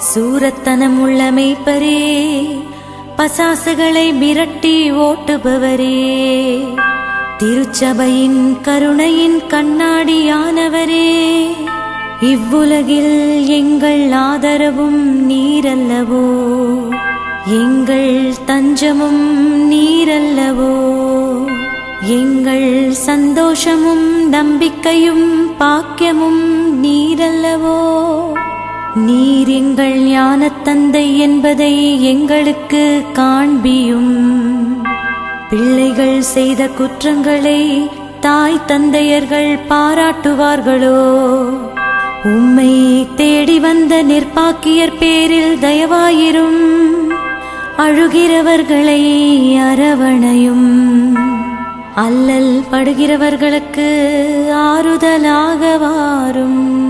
சூரத்தனம் உள்ள மெய்ப்பரே பசாசுகளை மிரட்டி ஓட்டுபவரே. திருச்சபையின் கருணையின் கண்ணாடியானவரே இவ்வுலகில் எங்கள் ஆதரவும் நீரல்லவோ? எங்கள் தஞ்சமும் நீரல்லவோ? எங்கள் சந்தோஷமும் நம்பிக்கையும் பாக்கியமும் நீரல்லவோ? நீர் எங்கள் ஞானத் தந்தை என்பதை எங்களுக்கு காண்பியும். பிள்ளைகள் செய்த குற்றங்களை தாய் தந்தையர்கள் பாராட்டுவார்களோ? உம்மை தேடி வந்த நிர்பாக்கியர் பேரில் தயவாயிரும். அழுகிறவர்களை அரவணையும். அல்லல் படுகிறவர்களுக்கு ஆறுதலாக வாரும்.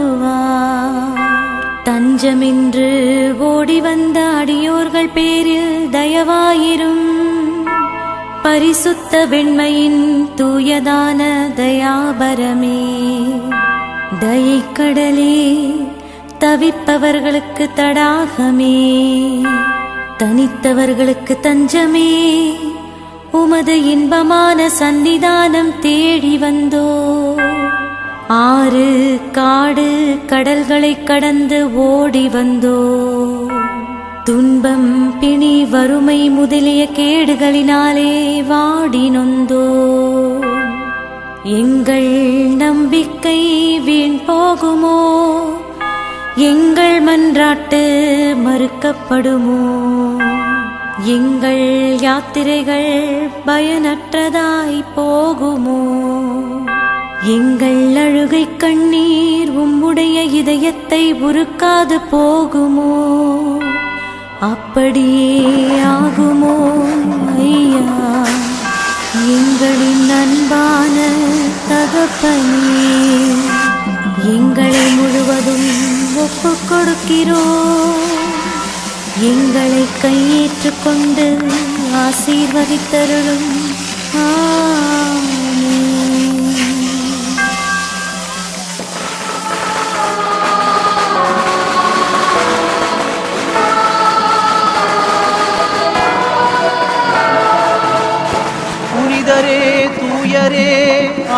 தஞ்சமின்று ஓடி வந்த அடியோர்கள் பேரில் தயவாயிரும். பரிசுத்த வெண்மையின் தூயதான தயாபரமே. தயைக்கடலே தவிப்பவர்களுக்கு தடாகமே. தனித்தவர்களுக்கு தஞ்சமே. உமது இன்பமான சன்னிதானம் தேடி வந்தோ ஆறு காடு கடல்களை கடந்து ஓடி வந்தோ. துன்பம் பிணி வறுமை முதலிய கேடுகளினாலே வாடி நொந்தோ. எங்கள் நம்பிக்கை வீண் போகுமோ? எங்கள் மன்றாட்டு மறுக்கப்படுமோ? எங்கள் யாத்திரைகள் பயனற்றதாய் போகுமோ? எங்கள் அழுகை கண்ணீர் உம்முடைய இதயத்தை உருக்காது போகுமோ? அப்படியே ஆகுமோ ஐயா? எங்களின் அன்பான தகப்பனே எங்களை முழுவதும் ஒப்பு கொடுக்கிறோ? எங்களை கையேற்றுக்கொண்டு ஆசீர்வதித்தருளும் ஆ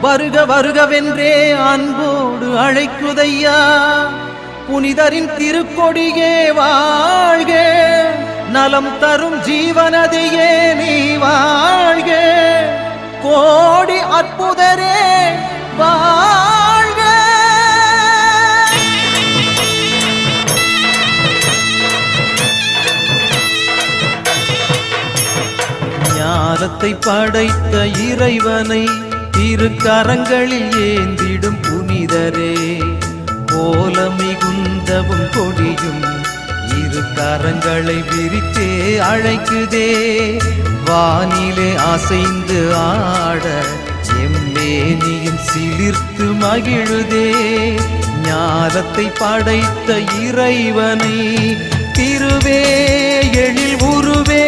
வருக வருகவென்றே அன்போடு அழைக்குதையா. புனிதரின் திருக்கொடியே வாழ்க. நலம் தரும் ஜீவனதையே நீ வாழ்க. கோடி அற்புதரே வாழ்க. ஞானத்தை படைத்த இறைவனை திருக்கரங்களில் ஏந்திடும் புனிதரே கோல மிகுந்தவும் கொடியும் இரு கரங்களை விரித்தே அழைக்குதே. வானிலே அசைந்து ஆட எம்மேனியும் சிலிர்த்து மகிழுதே. ஞானத்தை படைத்த இறைவனை திருவே எழில் உருவே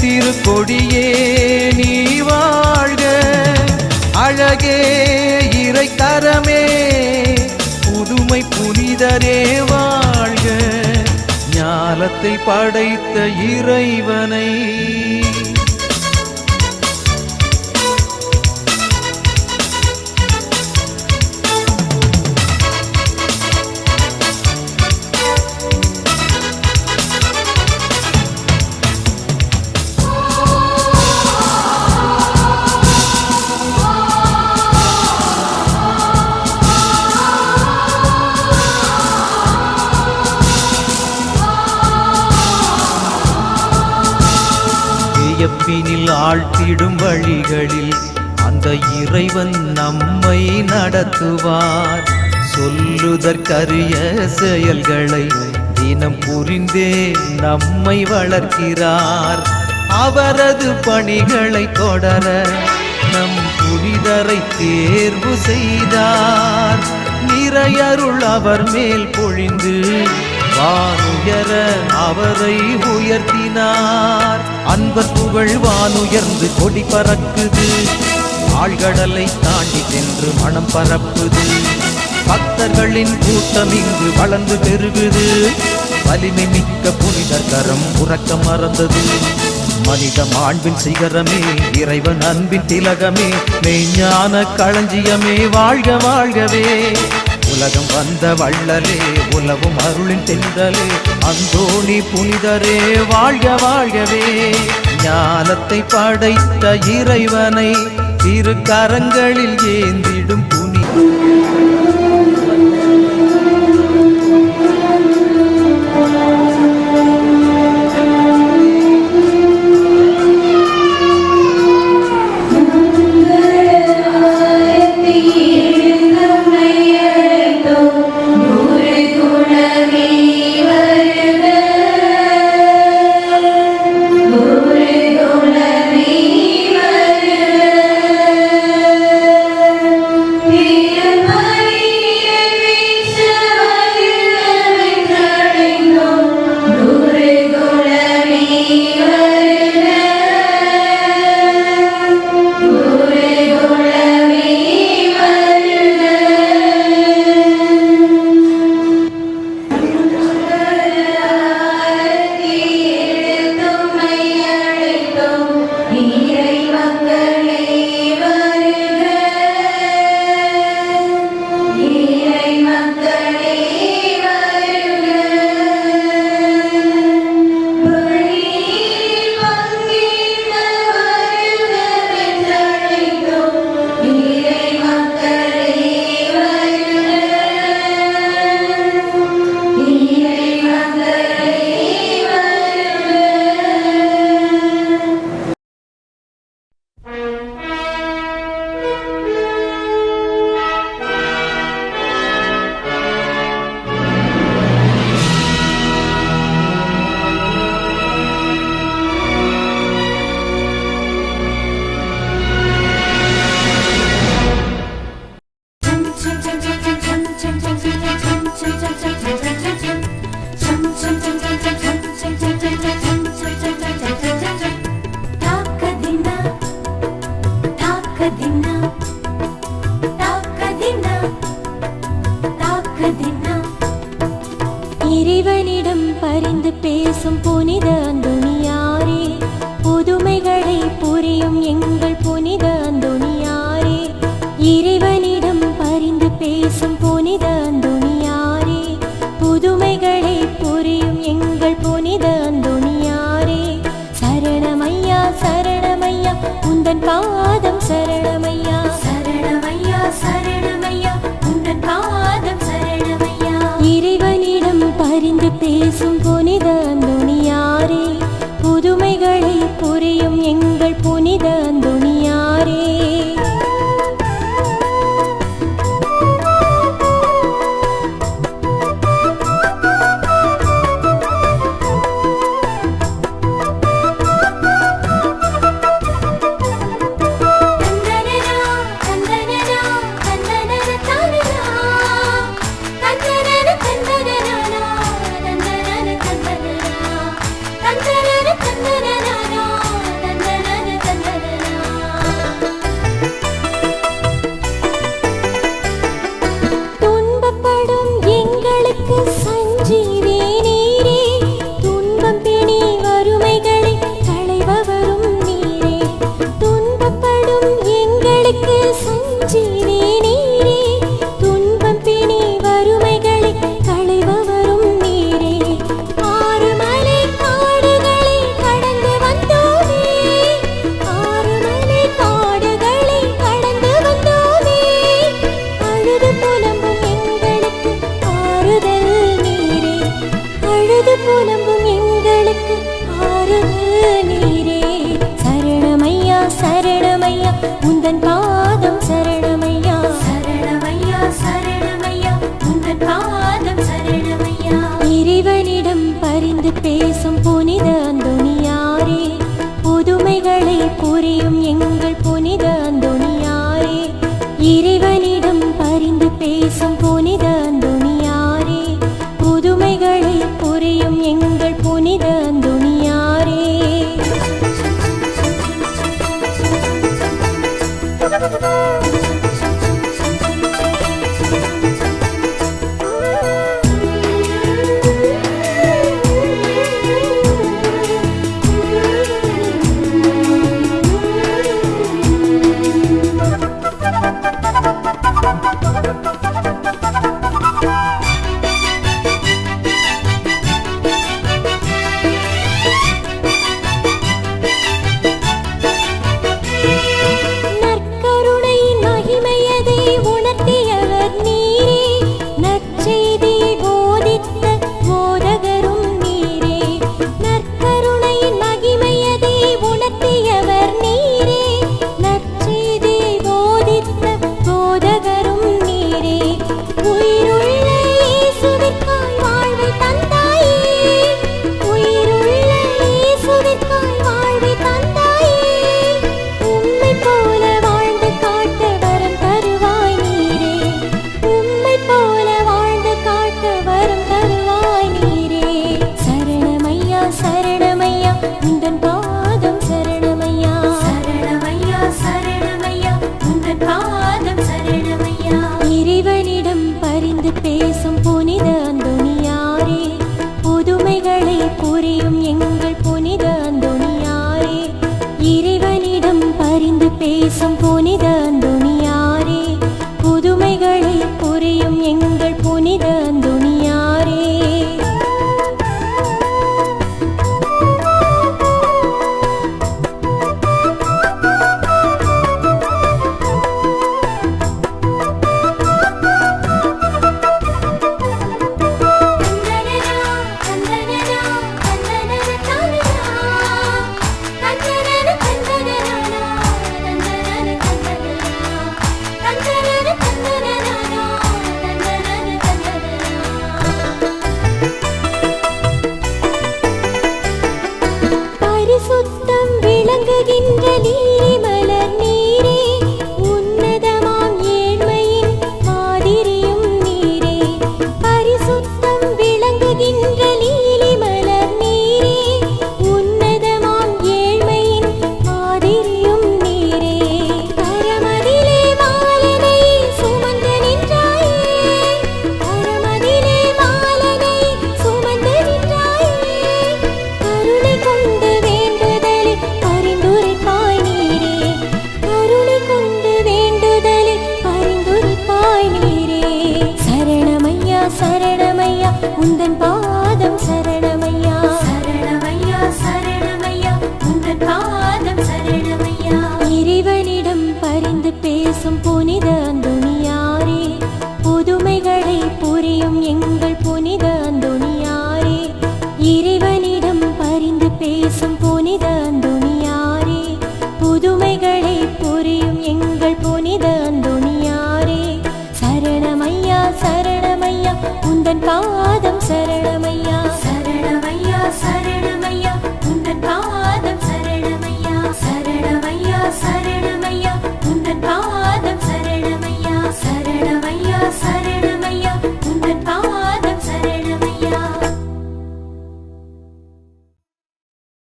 திருக்கொடியே நீ வாழ்க. ஞாலத்தை படைத்த இறைவனை பொறுப்பினில் ஆழ்த்திடும் வழிகளில் அந்த இறைவன் நம்மை நடத்துவார். சொல்லுதற்கரிய செயல்களை தினம் புரிந்தே நம்மை வளர்க்கிறார். அவரது பணிகளை தொடர நம் புனிதரை தேர்வு செய்தார். நிறையருள் அவர் மேல் பொழிந்து வானுயர அவரை உயர்த்தினார். அன்பர் புகழ் வானுயர்ந்து கொடி பறக்குது. ஆழ்கடலை தாண்டி சென்று மனம் பரப்புது. பக்தர்களின் கூட்டம் இங்கு வளர்ந்து பெருகுது. வலிமை மிக்க புனிதர் கரம் உறக்க மறந்தது. மனித மாண்பின் சிகரமே இறைவன் அன்பின் திலகமே மெய்ஞான களஞ்சியமே வாழ்க வாழ்கவே. உலகம் வந்த வள்ளலே உலவும் அருளின் தென்றலே அந்தோணி புனிதரே வாழ்க வாழ்கவே. ஞானத்தை படைத்த இறைவனை திருக்கரங்களில் ஏந்திடும் புனி